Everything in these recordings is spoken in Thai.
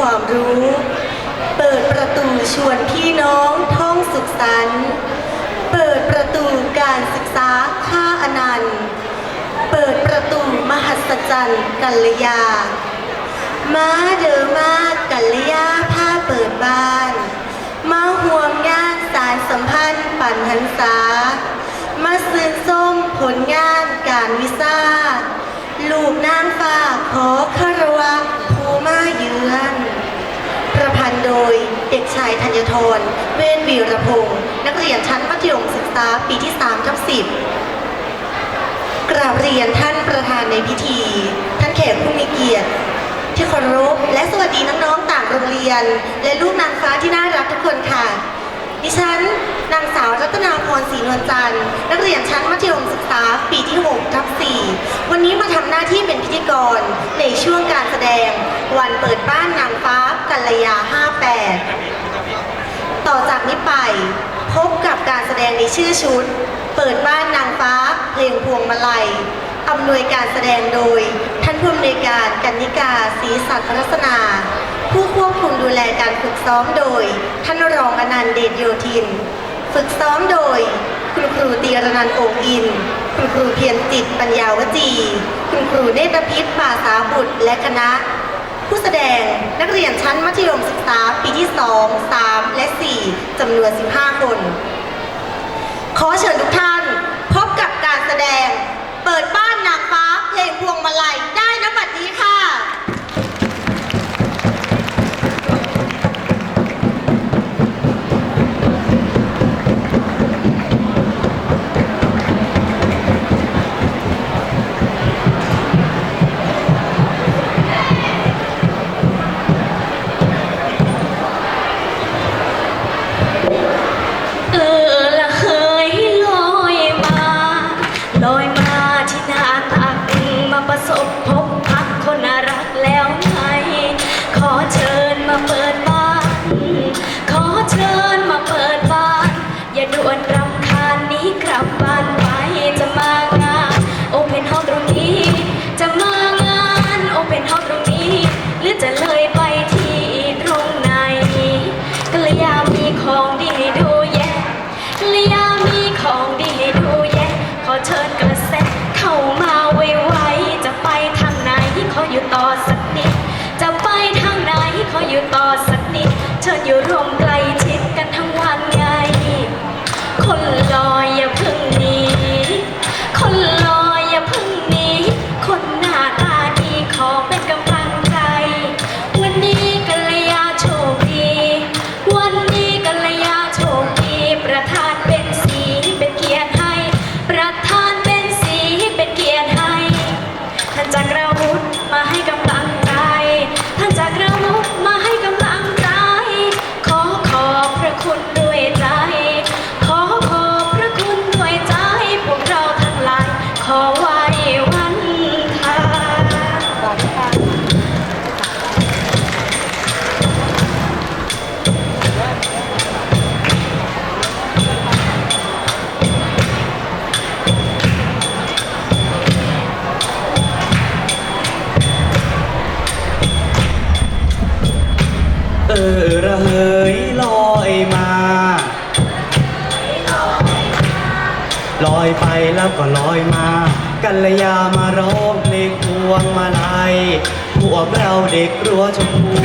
ความรู้ เปิดประตูชวนพี่น้องท่องสุขสันต์เปิดประตูการศึกษาค่าอนันต์ เปิดประตูมหัศจรรย์กัลยามาเดอมากัลยาผ้าเปิดบ้าน มาห่วงงานสารสัมพันธ์ปั่นหันษา มาซื่นส้มผลงานการวิซาลูกนางฟ้าขอคารวะผู้มาเยือน ประพันธ์โดยเด็ก ชายธัญทร เวชวีรพงศ์นักเรียนชั้นมัธยมศึกษาปีที่3ทับ10 กราบเรียนท่านประธานในพิธี ท่านแขกผู้มีเกียรติ ที่เคารพและสวัสดีน้องๆต่างโรงเรียน และลูกนางฟ้าที่น่ารักทุกคนค่ะ ดิฉันนางสาวรัตนาพรศรีนวลจันทร์นักเรียนชั้นมัธยมศึกษาปีที่6ทับ4วันนี้มาทำหน้าที่เป็นพิธีกรในช่วงการแสดง วันเปิดบ้านนางฟ้ากัลยา 58 ต่อจากนี้ไป พบกับการแสดงในชื่อชุด เปิดบ้านนางฟ้า เพลงพวงมาลัยอำนวยการแสดงโดย ท่านผู้อำนวยการกันนิกาศรีสัตย์รัตนา ผู้ควบคุมดูแลการฝึกซ้อมโดย ท่านรองอนันต์เดชโยธิน ฝึกซ้อมโดย คุณครูตีรนันโองอิน คุณครูเพียรจิตปัญญาวจี คุณครูเนตรพิษป่าสาบุตรและคณะ ผู้แสดงนักเรียนชั้นมัธยมศึกษาปีที่ 2 3 และ 4จำนวน 15 คน ขอเชิญทุกท่านพบกับการแสดง เปิดบ้านนางฟ้าเพลงพวงมาลัยได้นบัดนี้ค่ะ เออระเหยลอยมา ลอยไปแล้วก็ลอยมา กัลยามาร้องเพลงพ วงมาลัยพวกเราเด็กรัวชมพู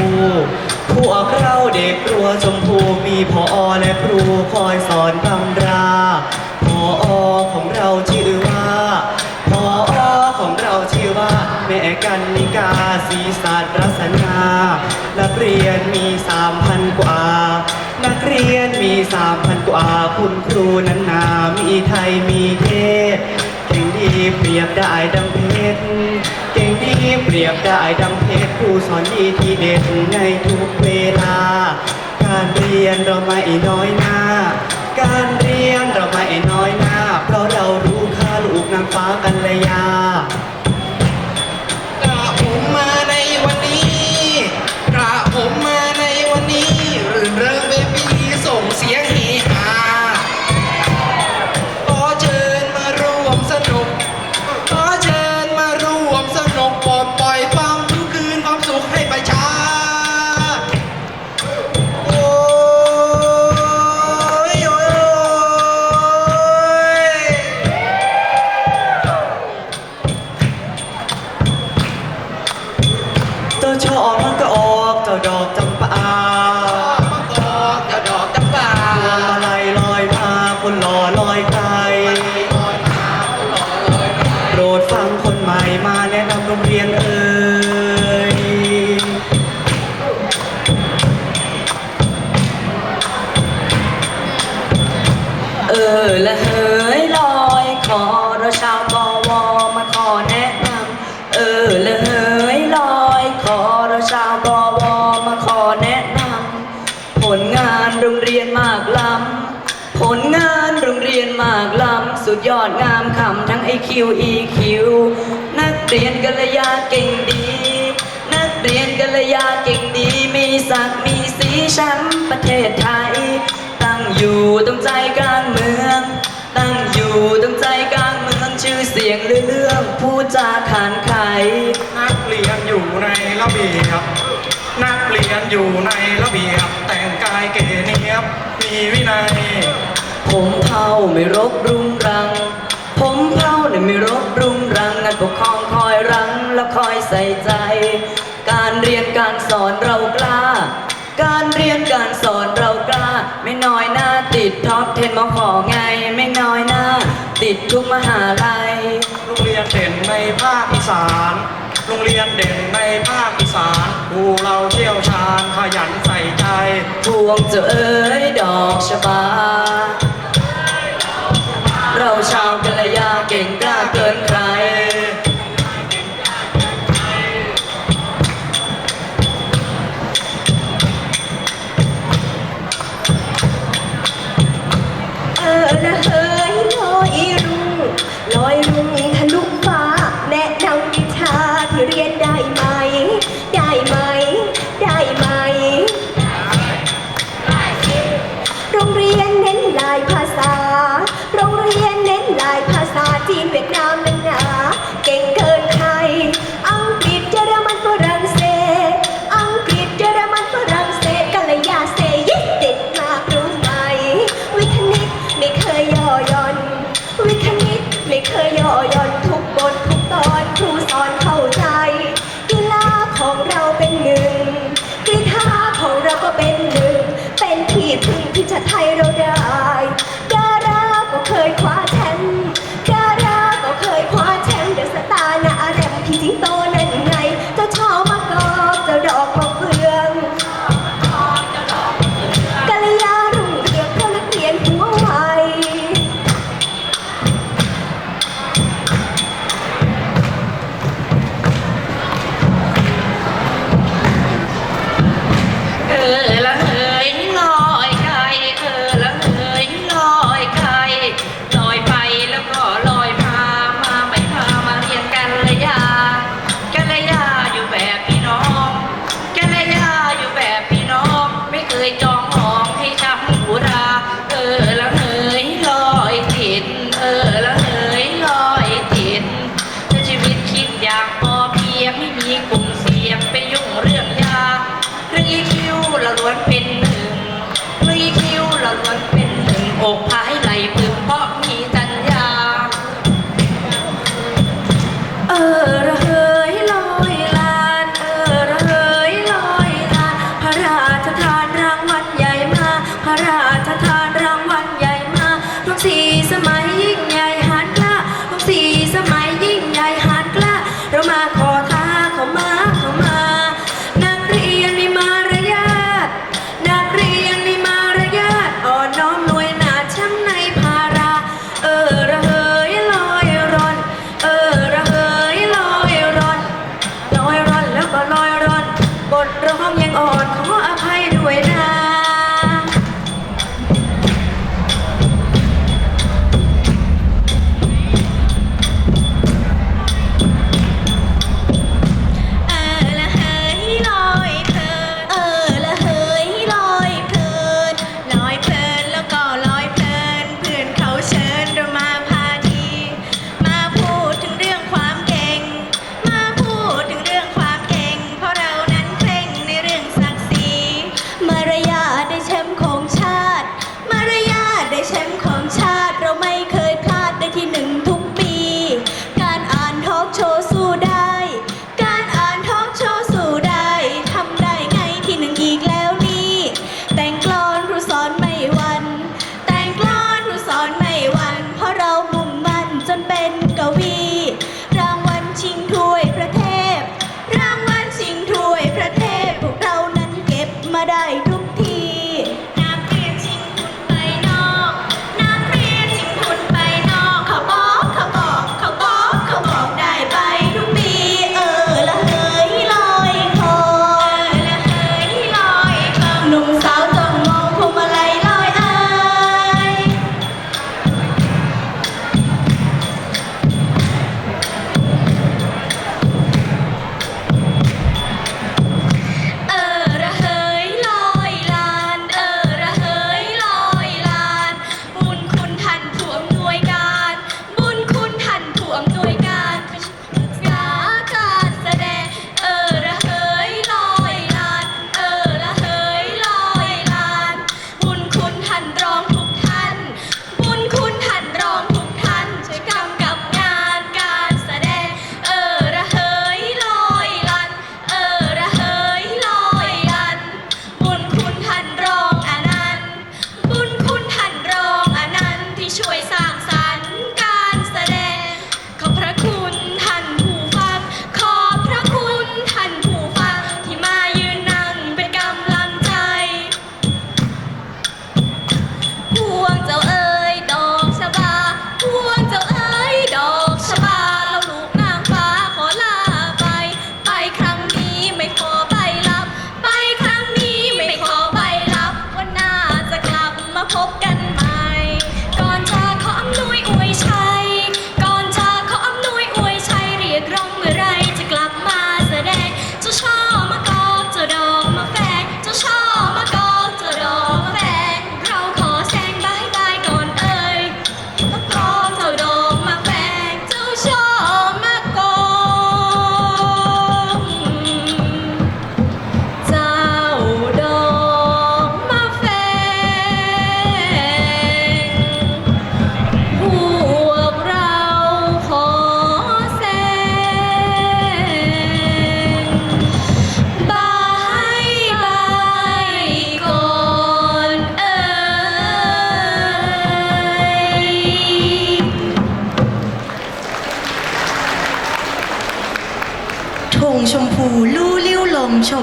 พวกเราเด็กรัวชมพู มีพอและครูคอยสอนตำรา พอของเราชื่อว่า พอของเราชื่อว่า แม่กันนิกาศีสัตย์รัศนานักเรียนมีสามพันกว่า นักเรียนมีสามพันกว่า คุณครูนั้นนา มีไทยมีเทศเก่งดีเปรียบได้ดังเพชร เก่งดีเปรียบได้ดังเพชรผู้สอนดีที่เด่นในทุกเวลา การเรียนเราไม่น้อยหน้า การเรียนเราไม่น้อยหน้า เพราะเรารู้ค่าลูกนางฟ้ากันเลย ตัวชอบมันก็ออกเจ้าดอกจำปามะกอกเจ้าดอกจำปาพวงมาลัยลอยมาคนหล่อลอยไกลโปรดฟังคนใหม่มาแนะนำโรงเรียนเอ่ยเออละเฮ้ยลอยคอเราชาวกวำทั้ง IQ EQ นักเรียนกัลยาเก่งดี นักเรียนกัลยาเก่งดี มีศักดิ์มีสีแชมป์ประเทศไทย ตั้งอยู่ตรงใจกลางเมือง ตั้งอยู่ตรงใจกลางเมืองชื่อเสียงเรื่องพูดจาขานไขนักเรียนอยู่ในระเบียบนักเรียนอยู่ในระเบียบ แต่งกายเก๋เนียบมีวินัยผมเผาไม่รบรุงรัง ผมเผา กครองคอยรังและคอยใส่ใจ การเรียนการสอนเรากล้า การเรียนการสอนเรากล้า ไม่น้อยหน้าติดท็อปเทนมาขอไง ไม่น้อยหน้า ติดทุกมหาลัย โรงเรียนเด่นในภาคอีสาน โรงเรียนเด่นในภาคอีสานครูเราเชี่ยวชาญขยันใส่ใจ พวงเจ้าเอ๋ยดอกชบา เราชาวกัลยาเก่งกล้าเกินใคร ได้ดาก็เคยคว้าแชมป์ดาาก็เคยคว้าแชมเดอะสตาหนาแรมพี่สิงโตนั่นไงเจ้าชมากอจ้ดอกมะเฟืองกัลยารุ่งเรืองเท่านักเรียนหัวไวเออแล้ว สียไม่มีกลุ่มเสียงไปยุ่งเรื่องยาเรื่องอีคิวเราล้วนเป็นหนึ่งเรื่องอีคิวเราล้วนเป็นหนึ่งอก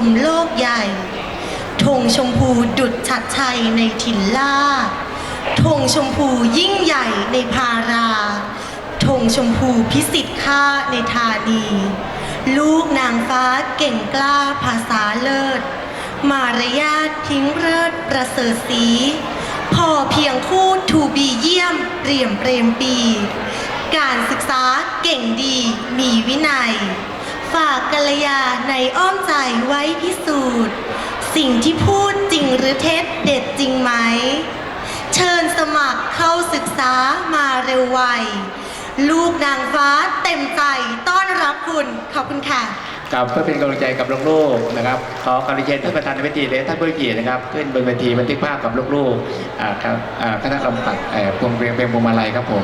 มโลกใหญ่ธงชมพูดุดชัดชัยในถิ่นล่าธงชมพูยิ่งใหญ่ในพาราธงชมพูพิสิทธิ์ค่าในธานี ลูกนางฟ้าเก่งกล้าภาษาเลิศ มารยาททิ้งเลิศประเสริฐสีพอเพียงคู่ทูบีเยี่ยมเรียมเปรมปี การศึกษาเก่งดีมีวินัย ฝากกัลยาในอ้อมใจไว้พิสูจน์ สิ่งที่พูดจริงหรือเท็จเด็ดจริงไหม เชิญสมัครเข้าศึกษามาเร็วไว ลูกนางฟ้าเต็มใจต้อนรับคุณ ขอบคุณค่ะ กับเพื่อเป็นกำลังใจกับลูกๆนะครับ ขอการเรียนท่านประธานในเวทีและท่านผู้เกียรตินะครับขึ้นบนเวทีบันทึกภาพกับลูกๆอ่าครับอ่าคณะกรรมการเอ่อพวงเรียงเป็นพวงมาลัยครับผม